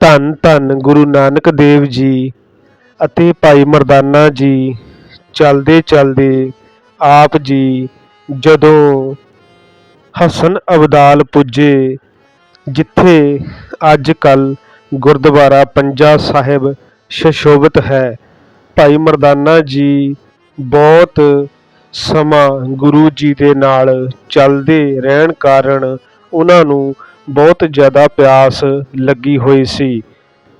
ਧੰਨ ਧੰਨ ਗੁਰੂ ਨਾਨਕ ਦੇਵ ਜੀ ਅਤੇ ਭਾਈ ਮਰਦਾਨਾ ਜੀ, ਚਲਦੇ ਚਲਦੇ ਆਪ ਜੀ ਜਦੋਂ ਹਸਨ ਅਬਦਾਲ ਪੁੱਜੇ, ਜਿੱਥੇ ਅੱਜ ਕੱਲ ਗੁਰਦੁਆਰਾ ਪੰਜਾ ਸਾਹਿਬ ਸ਼ਸ਼ੋਭਿਤ ਹੈ। ਭਾਈ ਮਰਦਾਨਾ ਜੀ ਬਹੁਤ ਸਮਾਂ ਗੁਰੂ ਜੀ ਦੇ ਨਾਲ ਚੱਲਦੇ ਰਹਿਣ ਕਾਰਨ ਉਹਨਾਂ ਨੂੰ ਬਹੁਤ ਜ਼ਿਆਦਾ ਪਿਆਸ ਲੱਗੀ ਹੋਈ ਸੀ।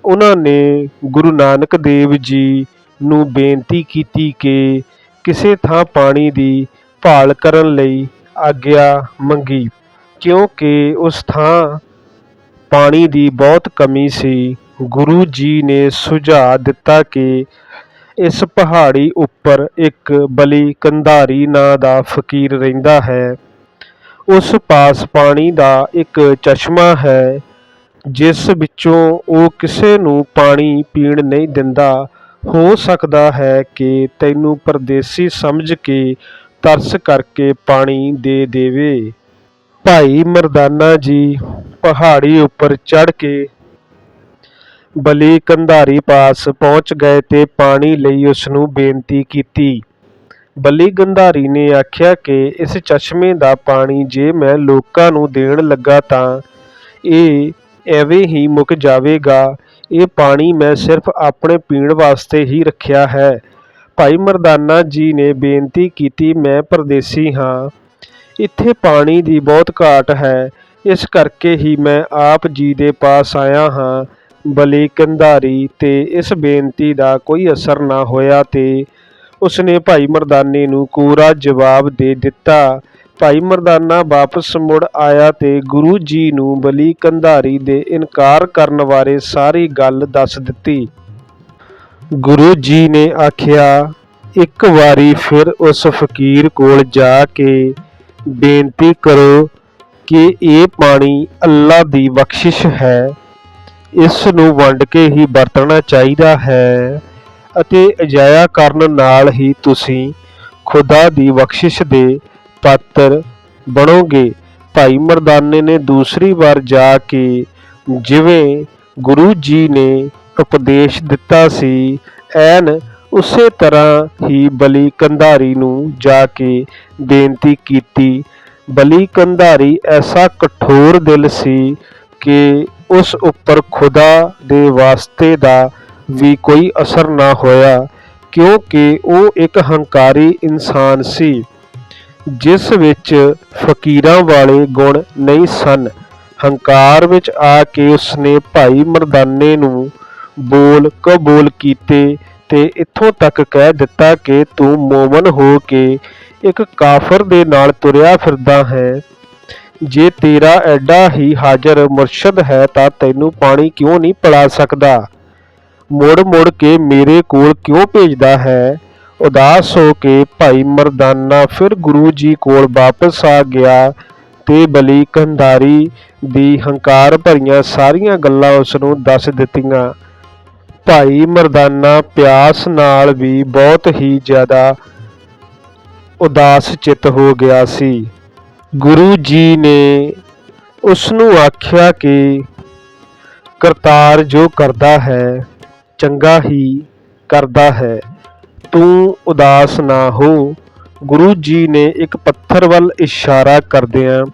ਉਹਨਾਂ ਨੇ ਗੁਰੂ ਨਾਨਕ ਦੇਵ ਜੀ ਨੂੰ ਬੇਨਤੀ ਕੀਤੀ ਕਿ ਕਿਸੇ ਥਾਂ ਪਾਣੀ ਦੀ ਭਾਲ ਕਰਨ ਲਈ ਆਗਿਆ ਮੰਗੀ, ਕਿਉਂਕਿ ਉਸ ਥਾਂ ਪਾਣੀ ਦੀ ਬਹੁਤ ਕਮੀ ਸੀ। ਗੁਰੂ ਜੀ ਨੇ ਸੁਝਾਅ ਦਿੱਤਾ ਕਿ ਇਸ ਪਹਾੜੀ ਉੱਪਰ ਇੱਕ ਬਲੀ ਕੰਧਾਰੀ ਨਾਂ ਦਾ ਫਕੀਰ ਰਹਿੰਦਾ ਹੈ। ਉਸ ਪਾਸ ਪਾਣੀ ਦਾ ਇੱਕ ਚਸ਼ਮਾ ਹੈ, ਜਿਸ ਵਿੱਚੋਂ ਉਹ ਕਿਸੇ ਨੂੰ ਪਾਣੀ ਪੀਣ ਨਹੀਂ ਦਿੰਦਾ। ਹੋ ਸਕਦਾ ਹੈ ਕਿ ਤੈਨੂੰ ਪਰਦੇਸੀ ਸਮਝ ਕੇ ਤਰਸ ਕਰਕੇ ਪਾਣੀ ਦੇ ਦੇਵੇ। ਭਾਈ ਮਰਦਾਨਾ ਜੀ ਪਹਾੜੀ ਉੱਪਰ ਚੜ੍ਹ ਕੇ ਬਲੀ ਕੰਧਾਰੀ ਪਾਸ ਪਹੁੰਚ ਗਏ ਤੇ ਪਾਣੀ ਲਈ ਉਸ ਨੂੰ ਬੇਨਤੀ ਕੀਤੀ। ਬਲੀ ਗੰਧਾਰੀ ਨੇ ਆਖਿਆ ਕਿ ਇਸ ਚਸ਼ਮੇ ਦਾ ਪਾਣੀ ਜੇ ਮੈਂ ਲੋਕਾਂ ਨੂੰ ਦੇਣ ਲੱਗਾ ਤਾਂ ਇਹ ਐਵੇਂ ਹੀ ਮੁੱਕ ਜਾਵੇਗਾ। ਇਹ ਪਾਣੀ ਮੈਂ ਸਿਰਫ ਆਪਣੇ ਪੀਣ ਵਾਸਤੇ ਹੀ ਰੱਖਿਆ ਹੈ। ਭਾਈ ਮਰਦਾਨਾ ਜੀ ਨੇ ਬੇਨਤੀ ਕੀਤੀ, ਮੈਂ ਪਰਦੇਸੀ ਹਾਂ। ਇੱਥੇ ਪਾਣੀ ਦੀ ਬਹੁਤ ਘਾਟ ਹੈ। ਇਸ ਕਰਕੇ ਹੀ ਮੈਂ ਆਪ ਜੀ ਦੇ ਪਾਸ ਆਇਆ ਹਾਂ। ਬਲੀ ਕੰਧਾਰੀ ਤੇ ਇਸ ਬੇਨਤੀ ਦਾ ਕੋਈ ਅਸਰ ਨਾ ਹੋਇਆ ਤੇ ਉਸਨੇ ਭਾਈ ਮਰਦਾਨੇ ਨੂੰ ਕੋਰਾ ਜਵਾਬ ਦੇ ਦਿੱਤਾ। ਭਾਈ ਮਰਦਾਨਾ ਵਾਪਸ ਮੁੜ ਆਇਆ ਤੇ ਗੁਰੂ ਜੀ ਨੂੰ ਬਲੀ ਕੰਧਾਰੀ ਦੇ ਇਨਕਾਰ ਕਰਨ ਬਾਰੇ ਸਾਰੀ ਗੱਲ ਦੱਸ ਦਿੱਤੀ। ਗੁਰੂ ਜੀ ਨੇ ਆਖਿਆ, ਇੱਕ ਵਾਰੀ ਫਿਰ ਉਸ ਫਕੀਰ ਕੋਲ ਜਾ ਕੇ ਬੇਨਤੀ ਕਰੋ ਕਿ ਇਹ ਪਾਣੀ ਅੱਲਾ ਦੀ ਬਖਸ਼ਿਸ਼ ਹੈ। ਇਸ ਨੂੰ ਵੰਡ ਕੇ ਹੀ ਵਰਤਣਾ ਚਾਹੀਦਾ ਹੈ। ਅਤੇ ਅਜਾਇਆ ਕਰਨ ਨਾਲ ਹੀ ਤੁਸੀਂ ਖੁਦਾ ਦੀ ਬਖਸ਼ਿਸ਼ ਦੇ ਪਾਤਰ ਬਣੋਗੇ। ਭਾਈ ਮਰਦਾਨੇ ਨੇ ਦੂਸਰੀ ਵਾਰ ਜਾ ਕੇ ਜਿਵੇਂ ਗੁਰੂ ਜੀ ਨੇ ਉਪਦੇਸ਼ ਦਿੱਤਾ ਸੀ, ਐਨ ਉਸੇ ਤਰ੍ਹਾਂ ਹੀ ਬਲੀ ਕੰਧਾਰੀ ਨੂੰ ਜਾ ਕੇ ਬੇਨਤੀ ਕੀਤੀ। ਬਲੀ ਕੰਧਾਰੀ ਐਸਾ ਕਠੋਰ ਦਿਲ ਸੀ ਕਿ ਉਸ ਉੱਪਰ ਖੁਦਾ ਦੇ ਵਾਸਤੇ ਦਾ ਵੀ ਕੋਈ ਅਸਰ ਨਾ ਹੋਇਆ, ਕਿਉਂਕਿ ਉਹ ਇੱਕ ਹੰਕਾਰੀ ਇਨਸਾਨ ਸੀ, ਜਿਸ ਵਿੱਚ ਫਕੀਰਾਂ ਵਾਲੇ ਗੁਣ ਨਹੀਂ ਸਨ। ਹੰਕਾਰ ਵਿੱਚ ਆ ਕੇ ਉਸਨੇ ਭਾਈ ਮਰਦਾਨੇ ਨੂੰ ਬੋਲ ਕਬੂਲ ਕੀਤੇ ਤੇ ਇੱਥੋਂ ਤੱਕ ਕਹਿ ਦਿੱਤਾ ਕਿ ਤੂੰ ਮੂਮਨ ਹੋ ਕੇ ਇੱਕ ਕਾਫਰ ਦੇ ਨਾਲ ਤੁਰਿਆ ਫਿਰਦਾ ਹੈ। ਜੇ ਤੇਰਾ ਐਡਾ ਹੀ ਹਾਜ਼ਰ ਮੁਰਸ਼ਦ ਹੈ ਤਾਂ ਤੈਨੂੰ ਪਾਣੀ ਕਿਉਂ ਨਹੀਂ ਪਿਲਾ ਸਕਦਾ? ਮੁੜ ਮੁੜ ਕੇ ਮੇਰੇ ਕੋਲ ਕਿਉਂ ਭੇਜਦਾ ਹੈ? ਉਦਾਸ ਹੋ ਕੇ ਭਾਈ ਮਰਦਾਨਾ ਫਿਰ ਗੁਰੂ ਜੀ ਕੋਲ ਵਾਪਸ ਆ ਗਿਆ ਤੇ ਬਲੀ ਕੰਧਾਰੀ ਦੀ ਹੰਕਾਰ ਭਰੀਆਂ ਸਾਰੀਆਂ ਗੱਲਾਂ ਉਸ ਨੂੰ ਦੱਸ ਦਿੱਤੀਆਂ। ਭਾਈ ਮਰਦਾਨਾ ਪਿਆਸ ਨਾਲ ਵੀ ਬਹੁਤ ਹੀ ਜ਼ਿਆਦਾ ਉਦਾਸ ਚਿੱਤ ਹੋ ਗਿਆ ਸੀ। ਗੁਰੂ ਜੀ ਨੇ ਉਸ ਨੂੰ ਆਖਿਆ ਕਿ ਕਰਤਾਰ ਜੋ ਕਰਦਾ ਹੈ ਚੰਗਾ ਹੀ ਕਰਦਾ ਹੈ। ਤੂੰ ਉਦਾਸ ਨਾ ਹੋ। ਗੁਰੂ ਜੀ ਨੇ ਇੱਕ ਪੱਥਰ ਵੱਲ ਇਸ਼ਾਰਾ ਕਰਦਿਆਂ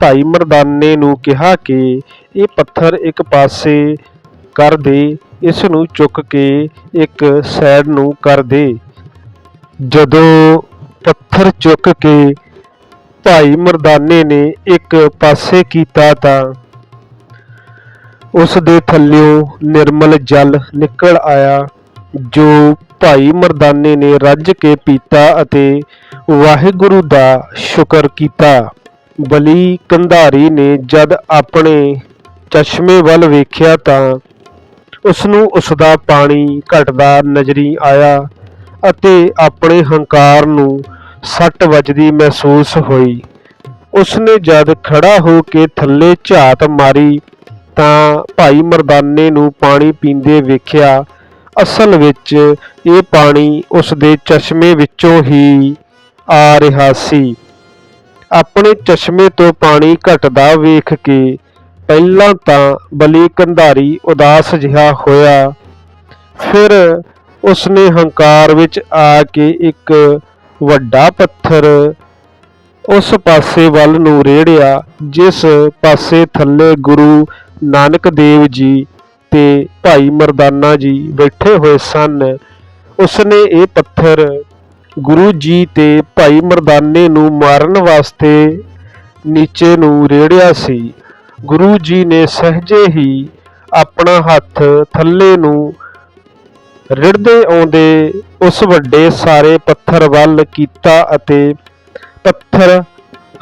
ਭਾਈ ਮਰਦਾਨੇ ਨੂੰ ਕਿਹਾ ਕਿ ਇਹ ਪੱਥਰ ਇੱਕ ਪਾਸੇ ਕਰ ਦੇ, ਇਸ ਨੂੰ ਚੁੱਕ ਕੇ ਇੱਕ ਸਾਈਡ ਨੂੰ ਕਰ ਦੇ। ਜਦੋਂ ਪੱਥਰ ਚੁੱਕ ਕੇ ਭਾਈ ਮਰਦਾਨੇ ਨੇ ਇੱਕ ਪਾਸੇ ਕੀਤਾ ਤਾਂ ਉਸ ਦੇ ਥੱਲਿਓਂ ਨਿਰਮਲ ਜਲ ਨਿਕਲ ਆਇਆ, ਜੋ ਭਾਈ ਮਰਦਾਨੇ ਨੇ ਰੱਜ ਕੇ ਪੀਤਾ ਅਤੇ ਵਾਹਿਗੁਰੂ ਦਾ ਸ਼ੁਕਰ ਕੀਤਾ। ਬਲੀ ਕੰਧਾਰੀ ਨੇ ਜਦ ਆਪਣੇ ਚਸ਼ਮੇ ਵੱਲ ਵੇਖਿਆ ਤਾਂ ਉਸ ਨੂੰ ਉਸ ਦਾ ਪਾਣੀ ਘਟਦਾ ਨਜ਼ਰੀ ਆਇਆ ਅਤੇ ਆਪਣੇ ਹੰਕਾਰ ਨੂੰ ਸੱਟ ਵੱਜਦੀ ਮਹਿਸੂਸ ਹੋਈ। ਉਸਨੇ ਜਦ ਖੜਾ ਹੋ ਕੇ ਥੱਲੇ ਝਾਤ ਮਾਰੀ ਤਾਂ ਭਾਈ ਮਰਦਾਨੇ ਨੂੰ ਪਾਣੀ ਪੀਂਦੇ ਵੇਖਿਆ, ਅਸਲ ਵਿੱਚ ਇਹ ਪਾਣੀ ਉਸ ਦੇ ਚਸ਼ਮੇ ਵਿੱਚੋਂ ਹੀ ਆ ਰਿਹਾ ਸੀ। ਆਪਣੇ ਚਸ਼ਮੇ ਤੋਂ ਪਾਣੀ ਘਟਦਾ ਵੇਖ ਕੇ ਪਹਿਲਾਂ ਤਾਂ ਬਲੀ ਕੰਧਾਰੀ ਉਦਾਸ ਜਿਹਾ ਹੋਇਆ। ਫਿਰ ਉਸਨੇ ਹੰਕਾਰ ਵਿੱਚ ਆ ਕੇ ਇੱਕ ਵੱਡਾ ਪੱਥਰ ਉਸ ਪਾਸੇ ਵੱਲ ਨੂੰ ਰੇੜਿਆ, ਜਿਸ ਪਾਸੇ ਥੱਲੇ ਗੁਰੂ ਨਾਨਕ ਦੇਵ ਜੀ ਤੇ ਭਾਈ ਮਰਦਾਨਾ ਜੀ ਬੈਠੇ ਹੋਏ ਸਨ। ਉਸਨੇ ਇਹ ਪੱਥਰ ਗੁਰੂ ਜੀ ਤੇ ਭਾਈ ਮਰਦਾਨੇ ਨੂੰ ਮਾਰਨ ਵਾਸਤੇ ਨੀਚੇ ਨੂੰ ਰੇੜਿਆ ਸੀ। ਗੁਰੂ ਜੀ ਨੇ ਸਹਜੇ ਹੀ ਆਪਣਾ ਹੱਥ ਥੱਲੇ ਨੂੰ ਰਿੜਦੇ ਆਉਂਦੇ ਉਸ ਵੱਡੇ ਸਾਰੇ ਪੱਥਰ ਵੱਲ ਕੀਤਾ ਅਤੇ ਪੱਥਰ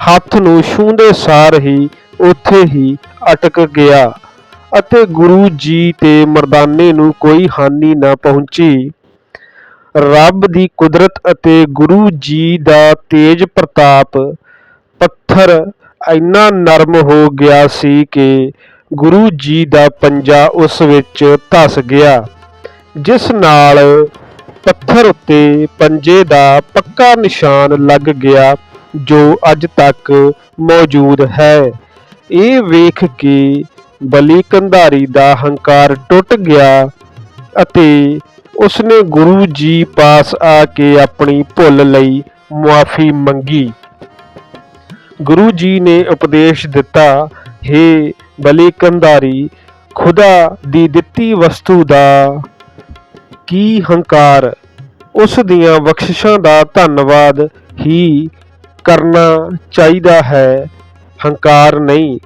ਹੱਥ ਨੂੰ ਛੂੰਹਦੇ ਸਾਰ ਹੀ ਉੱਥੇ ਹੀ ਅਟਕ ਗਿਆ ਅਤੇ ਗੁਰੂ ਜੀ ਤੇ ਮਰਦਾਨੇ ਨੂੰ ਕੋਈ ਹਾਨੀ ਨਾ ਪਹੁੰਚੀ। ਰੱਬ ਦੀ ਕੁਦਰਤ ਅਤੇ ਗੁਰੂ ਜੀ ਦਾ ਤੇਜ ਪ੍ਰਤਾਪ ਪੱਥਰ ਇੰਨਾ ਨਰਮ ਹੋ ਗਿਆ ਸੀ ਕਿ ਗੁਰੂ ਜੀ ਦਾ ਪੰਜਾ ਉਸ ਵਿੱਚ ਧਸ ਗਿਆ, ਜਿਸ ਨਾਲ ਪੱਥਰ ਉੱਤੇ ਪੰਜੇ ਦਾ ਪੱਕਾ ਨਿਸ਼ਾਨ ਲੱਗ ਗਿਆ, ਜੋ ਅੱਜ ਤੱਕ ਮੌਜੂਦ ਹੈ। ਇਹ ਵੇਖ ਕੇ ਬਲੀ ਕੰਧਾਰੀ ਦਾ ਹੰਕਾਰ ਟੁੱਟ ਗਿਆ ਅਤੇ ਉਸਨੇ ਗੁਰੂ ਜੀ ਪਾਸ ਆ ਕੇ ਆਪਣੀ ਭੁੱਲ ਲਈ ਮੁਆਫੀ ਮੰਗੀ। ਗੁਰੂ ਜੀ ਨੇ ਉਪਦੇਸ਼ ਦਿੱਤਾ हे ਬਲੀ ਕੰਧਾਰੀ, ਖੁਦਾ ਦੀ ਦਿੱਤੀ ਵਸਤੂ ਦਾ ਕੀ ਹੰਕਾਰ? ਉਸ ਦੀਆਂ ਬਖਸ਼ਿਸ਼ਾਂ ਦਾ ਧੰਨਵਾਦ ਹੀ ਕਰਨਾ ਚਾਹੀਦਾ ਹੈ। ਹੰਕਾਰ ਨਹੀਂ।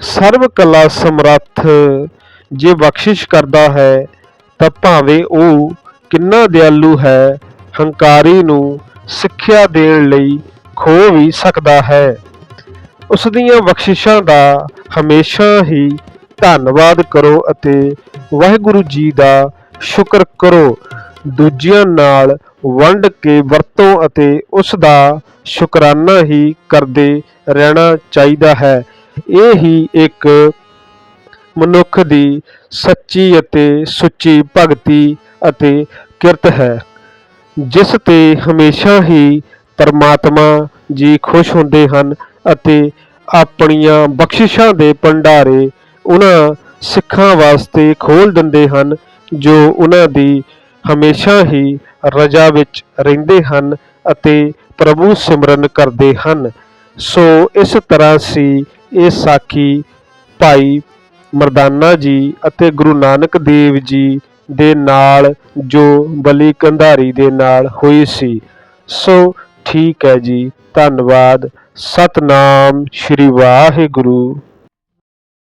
ਸਰਵ ਕਲਾ ਸਮਰੱਥ ਜੇ ਬਖਸ਼ਿਸ਼ ਕਰਦਾ ਹੈ, ਤਾਂ ਭਾਵੇਂ ਉਹ ਕਿੰਨਾ ਦਿਆਲੂ ਹੈ, ਹੰਕਾਰੀ ਨੂੰ ਸਿੱਖਿਆ ਦੇਣ ਲਈ ਖੋ ਵੀ ਸਕਦਾ ਹੈ। ਉਸ ਦੀਆਂ ਬਖਸ਼ਿਸ਼ਾਂ ਦਾ ਹਮੇਸ਼ਾ ਹੀ ਧੰਨਵਾਦ ਕਰੋ ਅਤੇ ਵਾਹਿਗੁਰੂ ਜੀ ਦਾ ਸ਼ੁਕਰ ਕਰੋ। ਦੂਜਿਆਂ ਨਾਲ ਵੰਡ ਕੇ ਵਰਤੋਂ ਅਤੇ ਉਸ ਦਾ ਸ਼ੁਕਰਾਨਾ ਹੀ ਕਰਦੇ ਰਹਿਣਾ ਚਾਹੀਦਾ ਹੈ। ਇਹ ਹੀ ਇੱਕ ਮਨੁੱਖ ਦੀ ਸੱਚੀ ਅਤੇ ਸੁੱਚੀ ਭਗਤੀ ਅਤੇ ਕਿਰਤ ਹੈ, ਜਿਸ ਤੇ ਹਮੇਸ਼ਾ ਹੀ ਪਰਮਾਤਮਾ ਜੀ ਖੁਸ਼ ਹੁੰਦੇ ਹਨ ਅਤੇ ਆਪਣੀਆਂ ਬਖਸ਼ਿਸ਼ਾਂ ਦੇ ਭੰਡਾਰੇ ਉਹਨਾਂ ਸਿੱਖਾਂ ਵਾਸਤੇ ਖੋਲ ਦਿੰਦੇ ਹਨ, ਜੋ ਉਹਨਾਂ ਦੀ ਹਮੇਸ਼ਾ ਹੀ ਰਜਾ ਵਿੱਚ ਰਹਿੰਦੇ ਹਨ ਅਤੇ ਪ੍ਰਭੂ ਸਿਮਰਨ ਕਰਦੇ ਹਨ। ਸੋ ਇਸ ਤਰ੍ਹਾਂ ਸੀ ਇਹ ਸਾਖੀ ਭਾਈ ਮਰਦਾਨਾ ਜੀ ਅਤੇ ਗੁਰੂ ਨਾਨਕ ਦੇਵ ਜੀ ਦੇ ਨਾਲ ਜੋ ਬਲੀ ਕੰਧਾਰੀ ਦੇ ਨਾਲ ਹੋਈ ਸੀ। ਸੋ ਠੀਕ ਹੈ ਜੀ, ਧੰਨਵਾਦ। ਸਤਨਾਮ ਸ਼੍ਰੀ ਵਾਹਿਗੁਰੂ।